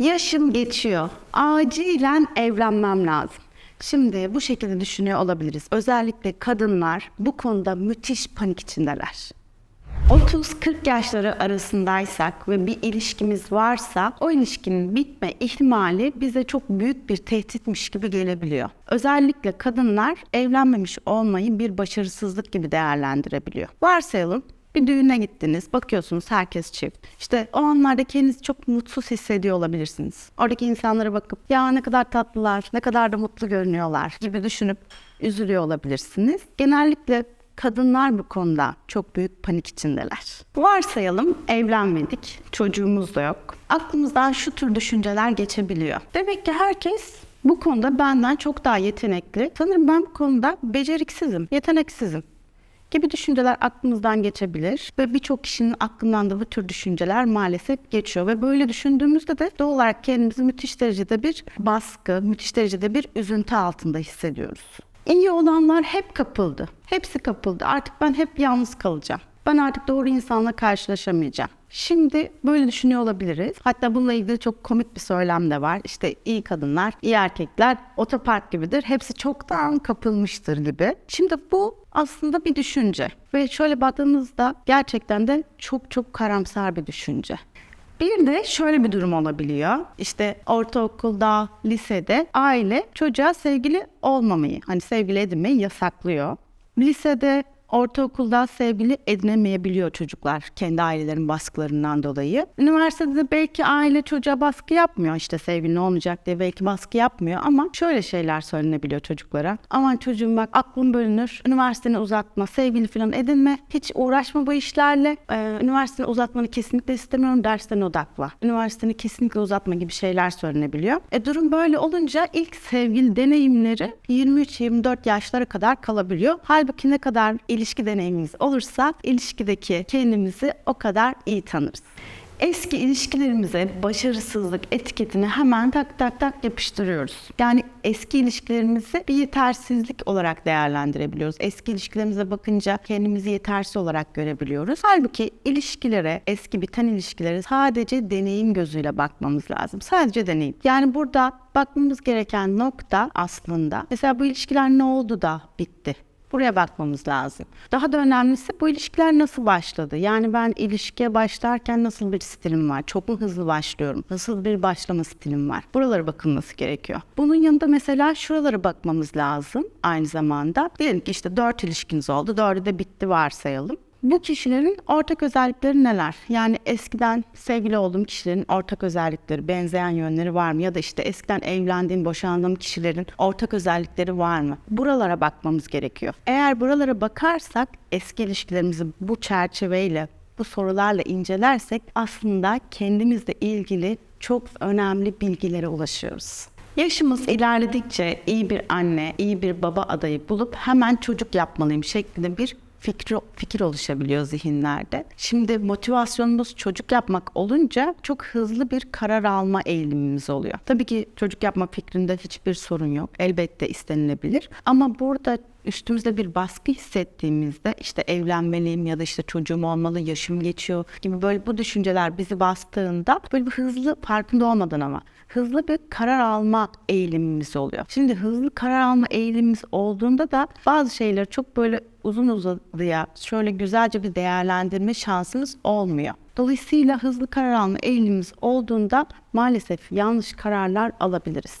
Yaşım geçiyor. Acilen evlenmem lazım. Şimdi bu şekilde düşünüyor olabiliriz. Özellikle kadınlar bu konuda müthiş panik içindeler. 30-40 yaşları arasındaysak ve bir ilişkimiz varsa o ilişkinin bitme ihtimali bize çok büyük bir tehditmiş gibi gelebiliyor. Özellikle kadınlar evlenmemiş olmayı bir başarısızlık gibi değerlendirebiliyor. Varsayalım bir düğüne gittiniz, bakıyorsunuz herkes çift. İşte o anlarda kendinizi çok mutsuz hissediyor olabilirsiniz. Oradaki insanlara bakıp ya ne kadar tatlılar, ne kadar da mutlu görünüyorlar gibi düşünüp üzülüyor olabilirsiniz. Genellikle Kadınlar bu konuda çok büyük panik içindeler. Varsayalım evlenmedik, çocuğumuz da yok. Aklımızdan şu tür düşünceler geçebiliyor. Demek ki herkes bu konuda benden çok daha yetenekli. Sanırım ben bu konuda beceriksizim, yeteneksizim gibi düşünceler aklımızdan geçebilir ve birçok kişinin aklından da bu tür düşünceler maalesef geçiyor ve böyle düşündüğümüzde de doğal olarak kendimizi müthiş derecede bir baskı, müthiş derecede bir üzüntü altında hissediyoruz. İyi olanlar hep kapıldı. Hepsi kapıldı. Artık ben hep yalnız kalacağım. Ben artık doğru insanla karşılaşamayacağım. Şimdi böyle düşünüyor olabiliriz. Hatta bununla ilgili çok komik bir söylem de var. İşte iyi kadınlar, iyi erkekler otopark gibidir. Hepsi çoktan kapılmıştır gibi. Şimdi bu aslında bir düşünce. Ve şöyle baktığımızda gerçekten de çok çok karamsar bir düşünce. Bir de şöyle bir durum olabiliyor. İşte ortaokulda, lisede aile çocuğa sevgili olmamayı, hani sevgili edinmeyi yasaklıyor. Lisede, ortaokulda sevgili edinemeyebiliyor çocuklar kendi ailelerin baskılarından dolayı. Üniversitede de belki aile çocuğa baskı yapmıyor işte sevgilin olmayacak diye belki baskı yapmıyor ama şöyle şeyler söylenebiliyor çocuklara. Aman çocuğum bak aklın bölünür, üniversiteni uzatma, sevgili falan edinme, hiç uğraşma bu işlerle. Ee, üniversiteni uzatmanı kesinlikle istemiyorum, derslerine odakla. Üniversiteni kesinlikle uzatma gibi şeyler söylenebiliyor. E durum böyle olunca ilk sevgili deneyimleri 23-24 yaşlara kadar kalabiliyor. Halbuki ne kadar ilişki deneyimimiz olursa ilişkideki kendimizi o kadar iyi tanırız. Eski ilişkilerimize başarısızlık etiketini hemen tak tak tak yapıştırıyoruz. Yani eski ilişkilerimizi bir yetersizlik olarak değerlendirebiliyoruz. Eski ilişkilerimize bakınca kendimizi yetersiz olarak görebiliyoruz. Halbuki ilişkilere, eski biten ilişkilere sadece deneyim gözüyle bakmamız lazım. Sadece deneyim. Yani burada bakmamız gereken nokta aslında mesela bu ilişkiler ne oldu da bitti? Buraya bakmamız lazım. Daha da önemlisi bu ilişkiler nasıl başladı? Yani ben ilişkiye başlarken nasıl bir stilim var? Çok mu hızlı başlıyorum? Nasıl bir başlama stilim var? Buralara bakılması gerekiyor. Bunun yanında mesela şuralara bakmamız lazım aynı zamanda. Diyelim ki işte dört ilişkiniz oldu. Dördü de bitti varsayalım. Bu kişilerin ortak özellikleri neler? Yani eskiden sevgili olduğum kişilerin ortak özellikleri, benzeyen yönleri var mı? Ya da işte eskiden evlendiğim, boşandığım kişilerin ortak özellikleri var mı? Buralara bakmamız gerekiyor. Eğer buralara bakarsak eski ilişkilerimizi bu çerçeveyle, bu sorularla incelersek aslında kendimizle ilgili çok önemli bilgilere ulaşıyoruz. Yaşımız ilerledikçe iyi bir anne, iyi bir baba adayı bulup hemen çocuk yapmalıyım şeklinde bir fikri, fikir oluşabiliyor zihinlerde. Şimdi motivasyonumuz çocuk yapmak olunca çok hızlı bir karar alma eğilimimiz oluyor. Tabii ki çocuk yapma fikrinde hiçbir sorun yok. Elbette istenilebilir. Ama burada üstümüzde bir baskı hissettiğimizde işte evlenmeliyim ya da işte çocuğum olmalı, yaşım geçiyor gibi böyle bu düşünceler bizi bastığında böyle bir hızlı farkında olmadan ama hızlı bir karar alma eğilimimiz oluyor. Şimdi hızlı karar alma eğilimimiz olduğunda da bazı şeyleri çok böyle uzun uzadıya şöyle güzelce bir değerlendirme şansımız olmuyor. Dolayısıyla hızlı karar alma eğilimimiz olduğunda maalesef yanlış kararlar alabiliriz.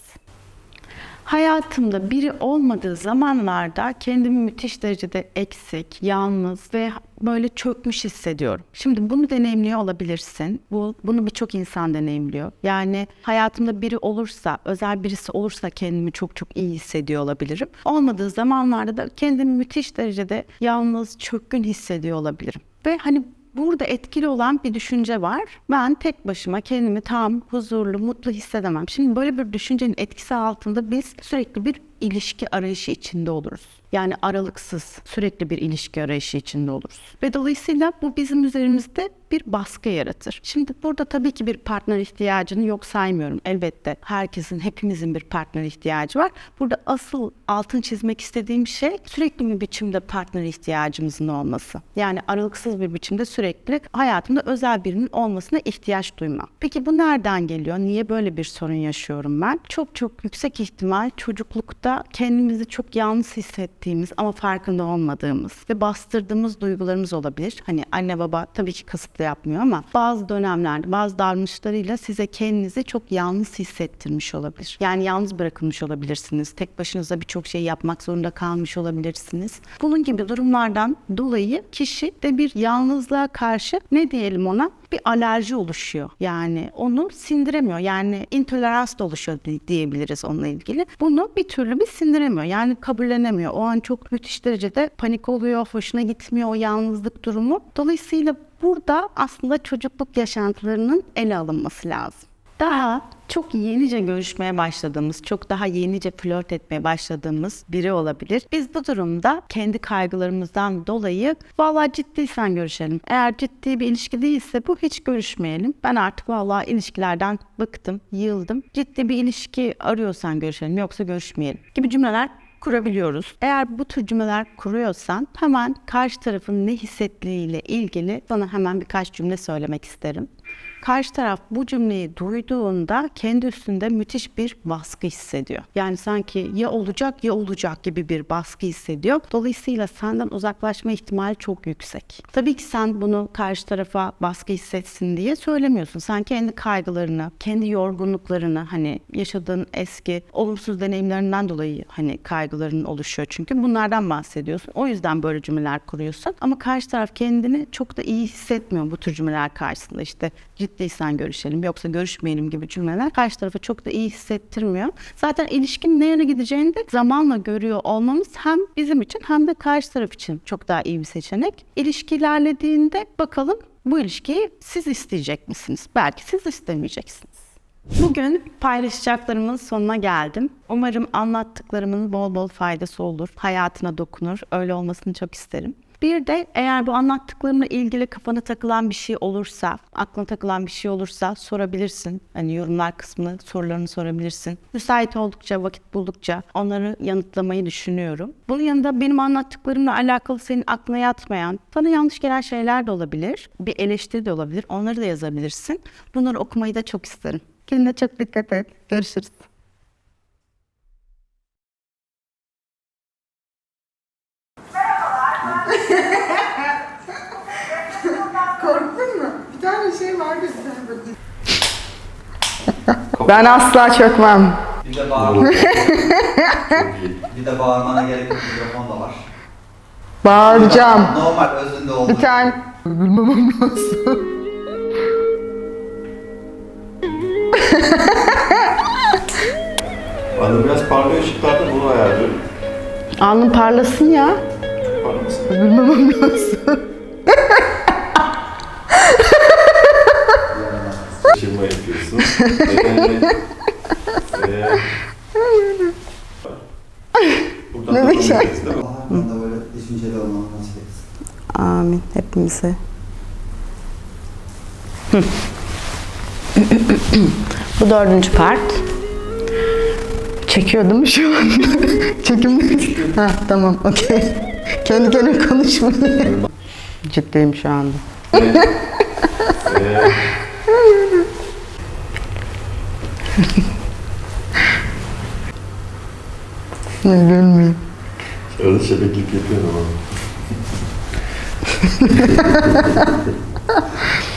Hayatımda biri olmadığı zamanlarda kendimi müthiş derecede eksik, yalnız ve böyle çökmüş hissediyorum. Şimdi bunu deneyimliyor olabilirsin. Bu bunu birçok insan deneyimliyor. Yani hayatımda biri olursa, özel birisi olursa kendimi çok çok iyi hissediyor olabilirim. Olmadığı zamanlarda da kendimi müthiş derecede yalnız, çökkün hissediyor olabilirim. Ve hani Burada etkili olan bir düşünce var. Ben tek başıma kendimi tam huzurlu, mutlu hissedemem. Şimdi böyle bir düşüncenin etkisi altında biz sürekli bir ilişki arayışı içinde oluruz. Yani aralıksız, sürekli bir ilişki arayışı içinde oluruz. Ve dolayısıyla bu bizim üzerimizde bir baskı yaratır. Şimdi burada tabii ki bir partner ihtiyacını yok saymıyorum. Elbette herkesin, hepimizin bir partner ihtiyacı var. Burada asıl altın çizmek istediğim şey sürekli bir biçimde partner ihtiyacımızın olması. Yani aralıksız bir biçimde sürekli hayatımda özel birinin olmasına ihtiyaç duymam. Peki bu nereden geliyor? Niye böyle bir sorun yaşıyorum ben? Çok çok yüksek ihtimal çocuklukta kendimizi çok yalnız hissettiğimiz ama farkında olmadığımız ve bastırdığımız duygularımız olabilir. Hani anne baba tabii ki kasıtlı yapmıyor ama bazı dönemlerde bazı davranışlarıyla size kendinizi çok yalnız hissettirmiş olabilir. Yani yalnız bırakılmış olabilirsiniz. Tek başınıza birçok şey yapmak zorunda kalmış olabilirsiniz. Bunun gibi durumlardan dolayı kişi de bir yalnızlığa karşı ne diyelim ona bir alerji oluşuyor. Yani onu sindiremiyor. Yani intolerans da oluşuyor di- diyebiliriz onunla ilgili. Bunu bir türlü bir sindiremiyor. Yani kabullenemiyor. O an çok müthiş derecede panik oluyor, hoşuna gitmiyor o yalnızlık durumu. Dolayısıyla burada aslında çocukluk yaşantılarının ele alınması lazım. Daha çok yenice görüşmeye başladığımız, çok daha yenice flört etmeye başladığımız biri olabilir. Biz bu durumda kendi kaygılarımızdan dolayı vallahi ciddiysen görüşelim. Eğer ciddi bir ilişki değilse bu hiç görüşmeyelim. Ben artık vallahi ilişkilerden bıktım, yıldım. Ciddi bir ilişki arıyorsan görüşelim yoksa görüşmeyelim gibi cümleler kurabiliyoruz. Eğer bu tür cümleler kuruyorsan hemen karşı tarafın ne hissettiğiyle ilgili sana hemen birkaç cümle söylemek isterim. Karşı taraf bu cümleyi duyduğunda kendi üstünde müthiş bir baskı hissediyor. Yani sanki ya olacak ya olacak gibi bir baskı hissediyor. Dolayısıyla senden uzaklaşma ihtimali çok yüksek. Tabii ki sen bunu karşı tarafa baskı hissetsin diye söylemiyorsun. Sen kendi kaygılarını, kendi yorgunluklarını hani yaşadığın eski olumsuz deneyimlerinden dolayı hani kaygıların oluşuyor. Çünkü bunlardan bahsediyorsun. O yüzden böyle cümleler kuruyorsun. Ama karşı taraf kendini çok da iyi hissetmiyor bu tür cümleler karşısında. İşte ciddiysen görüşelim yoksa görüşmeyelim gibi cümleler karşı tarafa çok da iyi hissettirmiyor. Zaten ilişkinin ne yöne gideceğini de zamanla görüyor olmamız hem bizim için hem de karşı taraf için çok daha iyi bir seçenek. İlişki ilerlediğinde bakalım bu ilişkiyi siz isteyecek misiniz? Belki siz istemeyeceksiniz. Bugün paylaşacaklarımın sonuna geldim. Umarım anlattıklarımın bol bol faydası olur. Hayatına dokunur. Öyle olmasını çok isterim. Bir de eğer bu anlattıklarımla ilgili kafana takılan bir şey olursa, aklına takılan bir şey olursa sorabilirsin. Hani yorumlar kısmına sorularını sorabilirsin. Müsait oldukça, vakit buldukça onları yanıtlamayı düşünüyorum. Bunun yanında benim anlattıklarımla alakalı senin aklına yatmayan, sana yanlış gelen şeyler de olabilir. Bir eleştiri de olabilir. Onları da yazabilirsin. Bunları okumayı da çok isterim. Kendine çok dikkat et. Görüşürüz. Korktun mu? Bir tane şey vardı bir tane böyle. Ben asla çökmem. Bir de bağırma. bir de bağırmana gerek yok. Mikrofon da var. Bağıracağım. Normal özünde olduğu. Bir tane Gülmemem lazım. Bana biraz parlıyor ışıklarda bunu ayarlıyorum. alnın parlasın ya. Parlamasın. Gülmemem lazım. Şırma yapıyorsun. Ee, Buradan da güzel. konuşuyoruz değil mi? Allah da böyle düşünceli olmanı nasip etsin. Amin hepimize. Bu dördüncü part. Çekiyor değil mi şu an? Çekimde. ha tamam okey. Kendi kendime konuşmayayım. Ciddiyim şu anda. Ee, Gülmeyeyim. Arada şebeklik yapıyorsun ama.